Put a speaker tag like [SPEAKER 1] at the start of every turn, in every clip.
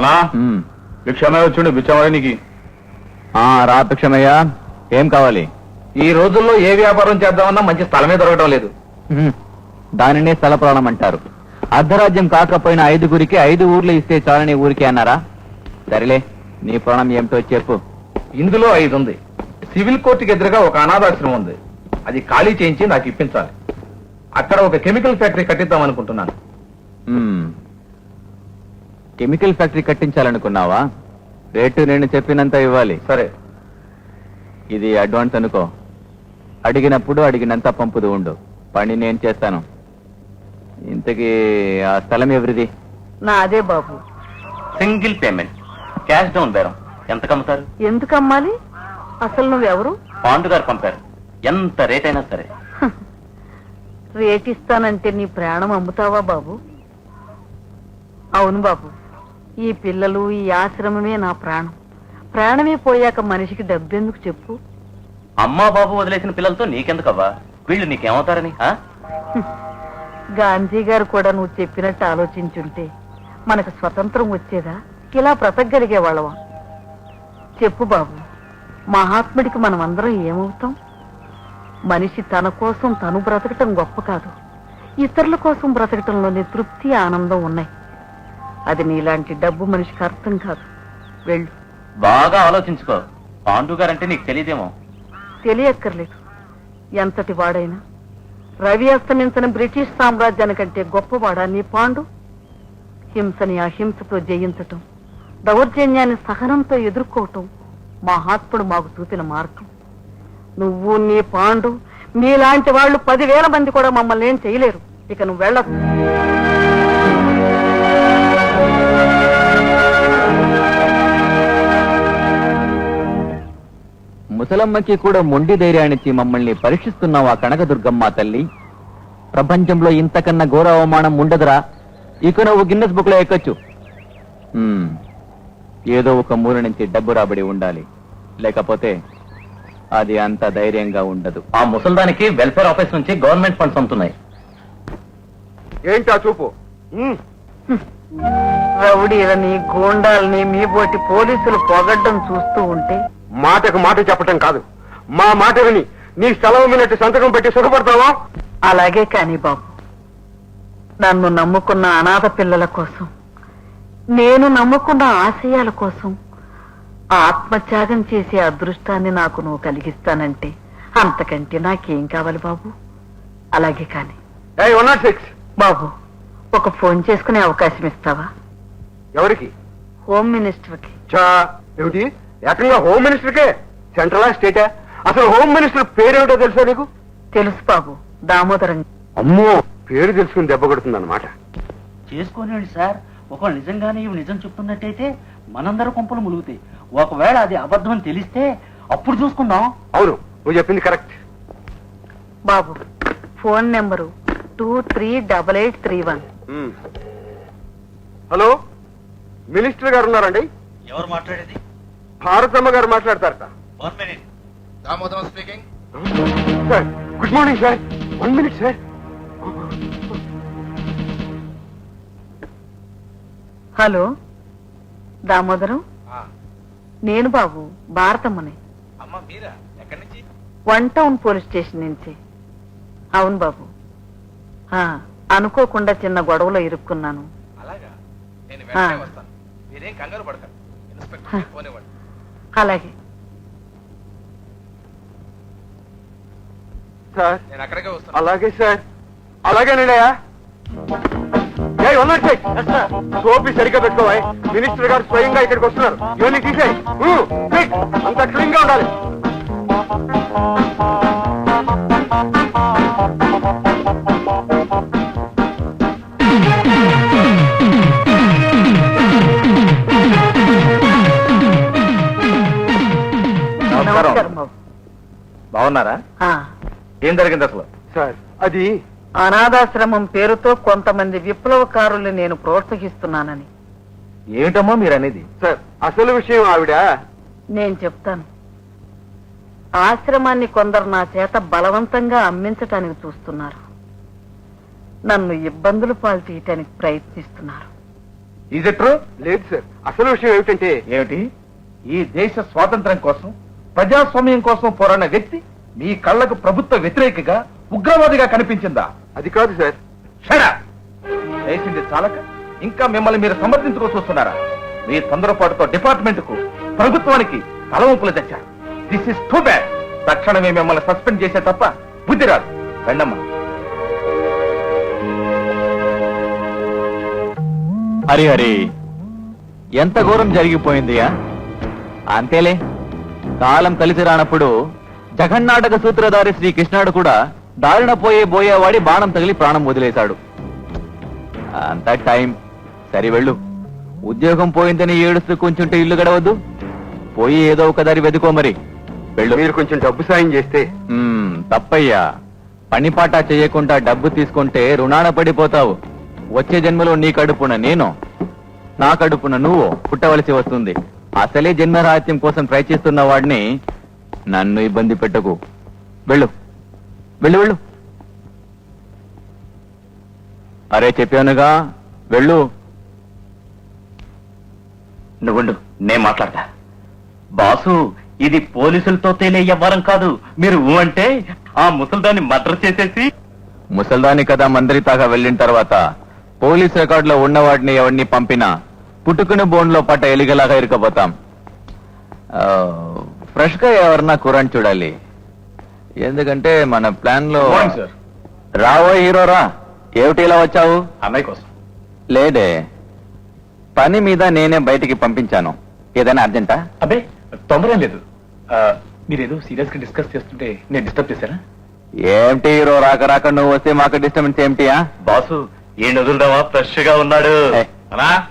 [SPEAKER 1] అనా భిక్షమే వచ్చిండు బిచ్చమని నీకు.
[SPEAKER 2] రా భిక్షమయ్యా. ఏం కావాలి?
[SPEAKER 1] ఈ రోజుల్లో ఏ వ్యాపారం చేద్దామన్నా మంచి స్థలమే దొరకడం లేదు.
[SPEAKER 2] దానినే స్థల ప్రాణం అంటారు. అర్ధరాజ్యం కాకపోయినా ఐదుగురికి ఐదు ఊర్లు ఇస్తే చాలని ఊరికి అన్నారా? సరేలే నీ ప్రాణం ఏమిటో చెప్పు.
[SPEAKER 1] ఇందులో ఐదు ఉంది సివిల్ కోర్టుకి ఎదురుగా ఒక అనాథాశ్రమం ఉంది. అది ఖాళీ చేయించి నాకు ఇప్పించాలి. అక్కడ ఒక కెమికల్ ఫ్యాక్టరీ కట్టిద్దాం అనుకుంటున్నాను.
[SPEAKER 2] Chemical factory కట్టించాలనుకున్నావా? రేటు నేను చెప్పినంత ఇవ్వాలి.
[SPEAKER 1] సరే.
[SPEAKER 2] ఇది అడ్వాన్స్ అనుకో. అడిగినప్పుడు అడిగినంత పంపుతూ ఉండు. పని నేను చేస్తాను. ఇంతకీ ఆ స్థలం ఎవరిది?
[SPEAKER 3] నాదే బాబు.
[SPEAKER 4] Single payment. క్యాష్ డౌన్ బేరం. ఎంత కమ్ముతారు?
[SPEAKER 3] ఎందుకు అమ్మాలి? అసలు నువ్వెవరు?
[SPEAKER 4] పాండు గారు పంపారు. ఎంత రేట్ అయినా సరే.
[SPEAKER 3] రేట్ ఇస్తానంటే నీ ప్రాణం అమ్ముతావా బాబు? అవును బాబు. ఈ పిల్లలు ఈ ఆశ్రమమే నా ప్రాణం. ప్రాణమే పోయాక మనిషికి డబ్బెందుకు చెప్పు?
[SPEAKER 4] అమ్మా బాబు వదిలేసిన పిల్లలతో నీకెందుకవ్వా? వీళ్ళు నీకేమవుతారని?
[SPEAKER 3] గాంధీ గారు కూడా నువ్వు చెప్పినట్టు ఆలోచించుంటే మనకు స్వతంత్రం వచ్చేదా? ఇలా బ్రతకగలిగే వాళ్ళవా చెప్పు బాబు మహాత్ముడికి మనం అందరం ఏమవుతాం? మనిషి తన కోసం తను బ్రతకటం గొప్ప కాదు. ఇతరుల కోసం బ్రతకటంలోని తృప్తి ఆనందం ఉన్నాయి. అది నీలాంటి డబ్బు మనిషికి అర్థం కాదు. వెళ్ళు.
[SPEAKER 4] బాగా ఆలోచించుకో. పాండు గారంటే నీకు తెలియదేమో.
[SPEAKER 3] తెలియక్కర్లేదు. ఎంతటి వాడైనా. రవి అస్తమించిన బ్రిటిష్ సామ్రాజ్యానికంటే గొప్పవాడా నీ పాండు? హింసని అహింసతో జయించటం దౌర్జన్యాన్ని సహనంతో ఎదుర్కోవటం మహాత్ముడు మాకు చూపిన మార్గం. నువ్వు నీ పాండు నీలాంటి వాళ్ళు పదివేల మంది కూడా మమ్మల్ని ఏం చేయలేరు. ఇక నువ్వు వెళ్ళదు
[SPEAKER 2] ముసలమ్మకి కూడా మొండి ధైర్యాన్నిచ్చి మమ్మల్ని పరీక్షిస్తున్నావా కనకదుర్గమ్మ తల్లి? ప్రపంచంలో ఇంతకన్నా ఘోర అవమానం ఉండదురా. ఇక నువ్వు గిన్నెస్ బుక్లో ఎక్కొచ్చు. హ్మ్. ఏదో ఒక మూల నుంచి డబ్బు రాబడి ఉండాలి. లేకపోతే అది అంత ధైర్యంగా ఉండదు.
[SPEAKER 4] ఆ ముసల్దానికి వెల్ఫేర్ ఆఫీస్ నుంచి గవర్నమెంట్ ఫండ్స్ అందుతున్నాయి
[SPEAKER 1] ఏంటి ఆ చూపు
[SPEAKER 3] రౌడీలని గూండాలని మీ బోటి పోలీసులు పొగడ్డం చూస్తూ ఉంటే
[SPEAKER 1] మాటకు మాట చెప్పటం కాదు. మా మాట విని నీ స్థలం వినట్టు సంతకం పెట్టి సుఖపడతావా?
[SPEAKER 3] అలాగే కాని బాబు. నన్ను నమ్ముకున్న అనాథ పిల్లల కోసం నేను నమ్ముకున్న ఆశయాల కోసం ఆత్మత్యాగం చేసే అదృష్టాన్ని నాకు నువ్వు కలిగిస్తానంటే అంతకంటే నాకేం కావాలి బాబు? అలాగే కాని. బాబు ఒక ఫోన్ చేసుకునే అవకాశం ఇస్తావా?
[SPEAKER 1] ఎవరికి?
[SPEAKER 3] హోమ్ మినిస్టర్కి.
[SPEAKER 1] చా ఏమిటి? ఏకంగా హోమ్ మినిస్టర్కే సెంట్రలా స్టేటా. అసలు హోమ్ మినిస్టర్ పేరేమిటో తెలుసా నీకు?
[SPEAKER 3] తెలుసు బాబు దామోదరం.
[SPEAKER 1] అమ్మో పేరు తెలుసుకుని దెబ్బ కొడుతుంది అనమాట
[SPEAKER 5] చేసుకోనండి సార్ ఒకవేళ నిజంగానే ఇవి నిజం చెప్తున్నట్టయితే మనందరూ కొంపలు ములుగుతాయి ఒకవేళ అది అబద్ధం అని తెలిస్తే అప్పుడు చూసుకుందాం.
[SPEAKER 1] అవును నువ్వు చెప్పింది కరెక్ట్.
[SPEAKER 3] బాబు phone number two three double eight three one.
[SPEAKER 1] Hello minister గారు ఉన్నారండి?
[SPEAKER 6] ఎవరు మాట్లాడేది?
[SPEAKER 1] భారతమ్మ గారు మాట్లాడతారట.
[SPEAKER 6] One minute Damodaram speaking
[SPEAKER 1] sir good morning sir. One minute sir.
[SPEAKER 3] Hello Damodaram? నేను బాబు భారతమ్మని.
[SPEAKER 6] అమ్మ మీరా? ఎక్కడి నుంచి?
[SPEAKER 3] వన్ టౌన్ పోలీస్ స్టేషన్ నుంచి. అవును బాబు. ఆ, అనుకోకుండా చిన్న గొడవలో ఇరుక్కున్నాను.
[SPEAKER 6] అలాగా? నేను
[SPEAKER 3] వెంటనే
[SPEAKER 6] వెంటనే వస్తాను. మీరేం కంగారు పడకండి. ఇన్స్పెక్టర్ ఫోన్ ఇవ్వండి
[SPEAKER 3] అలాగే.
[SPEAKER 1] సార్
[SPEAKER 6] నేను అక్కడికే వస్తాను
[SPEAKER 1] అలాగే సార్. అలాగేనండియా సోపి సరిగ్గా పెట్టుకోవాలి మినిస్టర్ గారు స్వయంగా ఇక్కడికి వస్తున్నారు. ఇవన్నీ తీసేయి. అంత క్లీన్గా ఉండాలి. బాగున్నారా?
[SPEAKER 3] ఆ,
[SPEAKER 1] ఏం జరిగింది అసలు? సార్ అది
[SPEAKER 3] అనాథాశ్రమం పేరుతో కొంతమంది విప్లవకారుల్ని నేను ప్రోత్సహిస్తున్నానని.
[SPEAKER 1] ఏమిటమ్మా మీరు అనేది సార్ అసలు విషయం ఆవిడ?
[SPEAKER 3] నేను చెప్తాను. ఆశ్రమాన్ని కొందరు నా చేత బలవంతంగా అమ్మించటానికి చూస్తున్నారు. నన్ను ఇబ్బందులు పాలు తీయటానికి ప్రయత్నిస్తున్నారు.
[SPEAKER 1] ఈజ్ ఇట్ ట్రూ
[SPEAKER 7] లేదు సార్ అసలు విషయం ఏమిటంటే
[SPEAKER 1] ఏమిటి? ఈ దేశ స్వాతంత్ర్యం కోసం ప్రజాస్వామ్యం కోసం పోరాడిన వ్యక్తి మీ కళ్ళకు ప్రభుత్వ వ్యతిరేకగా ఉగ్రవాదిగా కనిపించిందా?
[SPEAKER 7] అది కాదు సార్.
[SPEAKER 1] షడా చేసింది చాలక ఇంకా మిమ్మల్ని మీరు సమర్థించుకో చూస్తున్నారా? మీ తొందరపాటుతో డిపార్ట్మెంట్కు ప్రభుత్వానికి తలవంపులు తెచ్చారు. దిస్ ఇస్ టూ బ్యాడ్ తక్షణమే మిమ్మల్ని సస్పెండ్ చేసే తప్ప బుద్ధి రాదు. వెళ్ళమ్మా.
[SPEAKER 2] హరి హరి ఎంత ఘోరం జరిగిపోయిందియా అంతేలే కాలం కలిసి రానప్పుడు జగన్నాటక సూత్రధారి శ్రీ కృష్ణుడు కూడా దారిన పోయే బోయేవాడి బాణం తగిలి ప్రాణం వదిలేశాడు. అంత టైం. సరి వెళ్ళు. ఉద్యోగం పోయిందని ఏడుస్తూ కూర్చుంటే ఇల్లు గడవద్దు. పోయి ఏదో ఒక దారి వెతుకో మరి. వెళ్ళు.
[SPEAKER 7] మీరు కొంచెం డబ్బు సాయం చేస్తే.
[SPEAKER 2] తప్పయ్యా. పనిపాట చేయకుండా డబ్బు తీసుకుంటే రుణాన పడిపోతావు. వచ్చే జన్మలో నీ కడుపున నేను నా కడుపున నువ్వు పుట్టవలసి వస్తుంది. అసలే జన్మరాహిత్యం కోసం ప్రయత్నిస్తున్న వాడిని నన్ను ఇబ్బంది పెట్టకు. వెళ్ళు. వెళ్ళు వెళ్ళు. అరే చెప్పానుగా వెళ్ళు.
[SPEAKER 4] నువ్వుండు నేను మాట్లాడతా. బాసు ఇది పోలీసులతో తేలే వ్యవహారం కాదు. మీరు ఊ అంటే ఆ ముసల్దాన్ని మర్డర్ చేసేసి
[SPEAKER 2] ముసల్దాని కదా మందరి తాగా వెళ్ళిన తర్వాత పోలీస్ రికార్డులో ఉన్నవాడిని ఎవరిని పంపినా పుట్టుకుని బోన్లో పట్ట ఎలిగలాగా ఇరుకపోతాం. ఫ్రెష్గా ఎవరన్నా కురాన్ చూడాలి. ఎందుకంటే మన
[SPEAKER 1] ప్లాన్లో sir.
[SPEAKER 2] రావో హీరో రా. ఏమిటి ఇలా వచ్చావు?
[SPEAKER 1] అన్నయ్య కోసం.
[SPEAKER 2] లేదే. పని మీద నేనే బయటికి పంపించాను. ఏదైనా అర్జెంటా?
[SPEAKER 1] అబ్బే తొందర లేదు. మీరేదో సీరియస్గా డిస్కస్ చేస్తుంటే నేను డిస్టర్బ్ చేశారా
[SPEAKER 2] ఏమిటి హీరో రాక రాక నువ్వు వస్తే మాకు డిస్టర్బెన్స్ ఏమిటియా
[SPEAKER 4] బాసు ఈ వదులుదామా ఫ్రెష్గా ఉన్నాడు.
[SPEAKER 2] ఏ.
[SPEAKER 1] అనా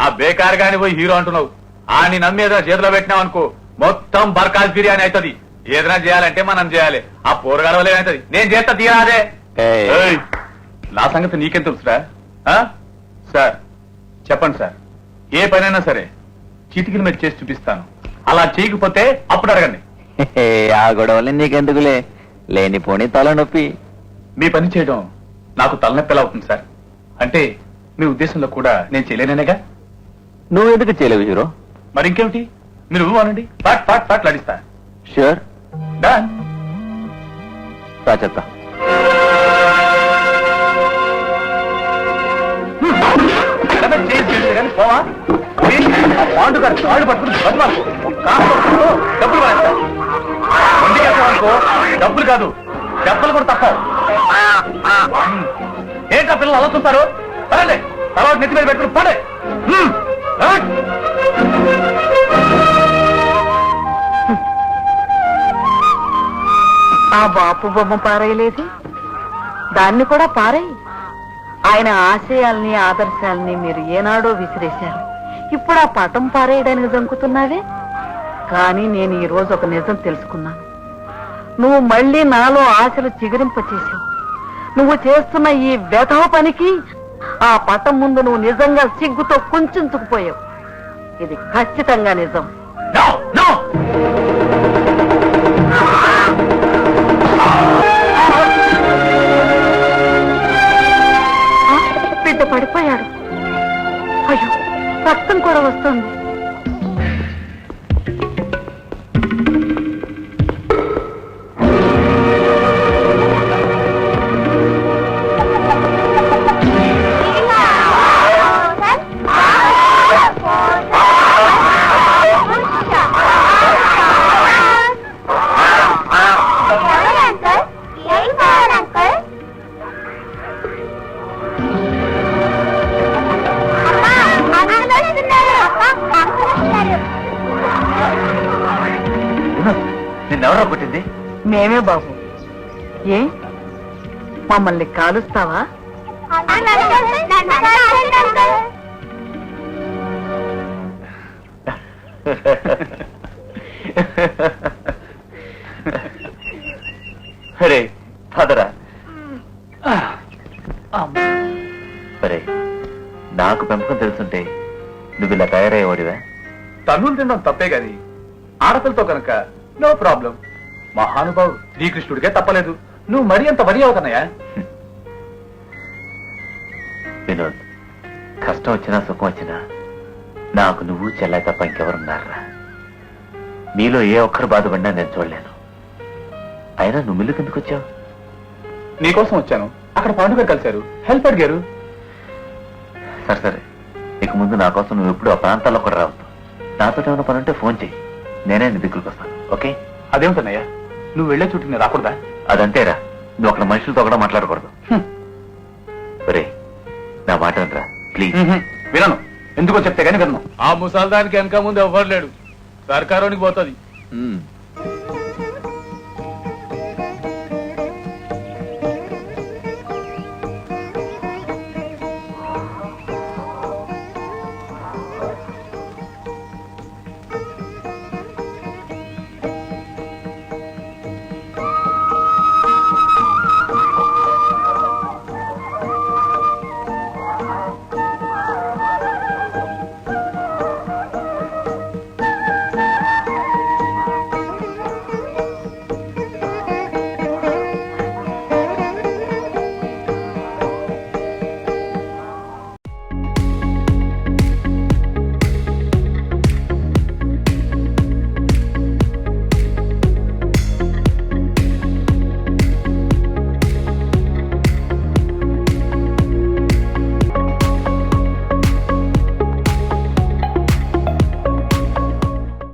[SPEAKER 1] ఆ బేకార్ గాని పోయి హీరో అంటున్నావు. ఆ నీ నమ్మి ఏదైనా చేతిలో పెట్టినావు అనుకో మొత్తం బర్కాజ్ బిర్యానీ అవుతుంది. ఏదైనా చేయాలంటే మనం చేయాలి. ఆ పోరగాడ వల్ల అవుతుంది నేను చేస్తా తీరాదే
[SPEAKER 2] ఏయ్.
[SPEAKER 1] ఏయ్, నా సంగతి నీకేం తెలుసురా? ఆ? సార్ చెప్పండి సార్. ఏ పనైనా సరే చిటికిన మీద చేసి చూపిస్తాను. అలా చేయకపోతే అప్పుడు అడగండి.
[SPEAKER 2] ఆ గొడవలు నీకెందుకులే? లేనిపోని తలనొప్పి.
[SPEAKER 1] మీ పని చేయడం నాకు తలనొప్పి ఎలా అవుతుంది సార్. అంటే మీ ఉద్దేశంలో కూడా నేను చేయలేనేగా
[SPEAKER 2] నువ్వు ఎందుకు చేయలేవు హీరో
[SPEAKER 1] మరి ఇంకేమిటి మీరు అనండి పాట్ పాట్ పాట్ లాడిస్తా
[SPEAKER 2] షూర్
[SPEAKER 1] డన్
[SPEAKER 2] రా చెప్తా
[SPEAKER 1] ఎలమెంట్ చేంజ్ చేస్తే కానీ పోవా? పాండు గారు కాళ్ళు పట్టుకుని బతిమాలకు కాస్త డబ్బులు పడేస్తా కాదు డబ్బులు కూడా తప్ప ఏంటా పిల్లలు అలా చూస్తారు పదండి. తర్వాత నెత్తి మీద పెట్టుకుని పడే.
[SPEAKER 3] ఆ బాపు బొమ్మ పారేయలేదు? దాన్ని కూడా పారేయి. ఆయన ఆశయాల్ని ఆదర్శాల్ని మీరు ఏనాడో విసిరేశారు. ఇప్పుడు ఆ పటం పారేయడానికి దొంకుతున్నావే కానీ నేను ఈ రోజు ఒక నిజం తెలుసుకున్నాను. నువ్వు మళ్ళీ నాలో ఆశలు చిగురింప చేశావు. నువ్వు చేస్తున్న ఈ వ్యధవ పనికి ఆ పటం ముందు నువ్వు నిజంగా సిగ్గుతో కుంచుకుపోయావు ఇది ఖచ్చితంగా నిజం. మేమే బాబు. ఏ? మమ్మల్ని కాలుస్తావా?
[SPEAKER 4] అరే పదరా. సరే నాకు పెంపకం తెలుసుంటే నువ్వు ఇలా తయారయ్యేవాడివా?
[SPEAKER 1] తన్నులు తినడం తప్పే గాని ఆడపిల్లతో కనుక నో ప్రాబ్లం మహానుభావు శ్రీకృష్ణుడికే తప్పలేదు. నువ్వు మరీ అంత వరి అవుతున్నాయా?
[SPEAKER 4] వినోద్
[SPEAKER 8] కష్టం వచ్చినా సుఖం వచ్చినా నాకు నువ్వు చెల్లాయి తప్ప ఇంకెవరున్నారా నీలో ఏ ఒక్కరు బాధపడినా నేను చూడలేను. అయినా నువ్వు మిల్లుకి ఎందుకు వచ్చావు?
[SPEAKER 1] నీకోసం వచ్చాను. అక్కడ పాండుగారు కలిశారు. హెల్ప్ అడిగారు
[SPEAKER 8] సరే సరే. ఇక ముందు నా కోసం నువ్వు ఎప్పుడు ఆ ప్రాంతాల్లో కూడా రావద్దు. నాతో ఏమైనా పని ఉంటే ఫోన్ చెయ్యి. నేనే నీ దగ్గరికి వస్తాను. ఓకే?
[SPEAKER 1] అదేమిటన్నయ్యా? నువ్వు వెళ్ళే చుట్టూ నేను రాకూడదా?
[SPEAKER 8] అదంతేరా. నువ్వు అక్కడ మనుషులతో కూడా మాట్లాడకూడదు. ఒరే నా మాట వినరా? ప్లీజ్.
[SPEAKER 1] వినను. ఎందుకో చెప్తే గానీ వినను.
[SPEAKER 2] ఆ ముసల్దానికి వెనక ముందు ఎవ్వరు లేడు. సర్కారోనికి పోతుంది.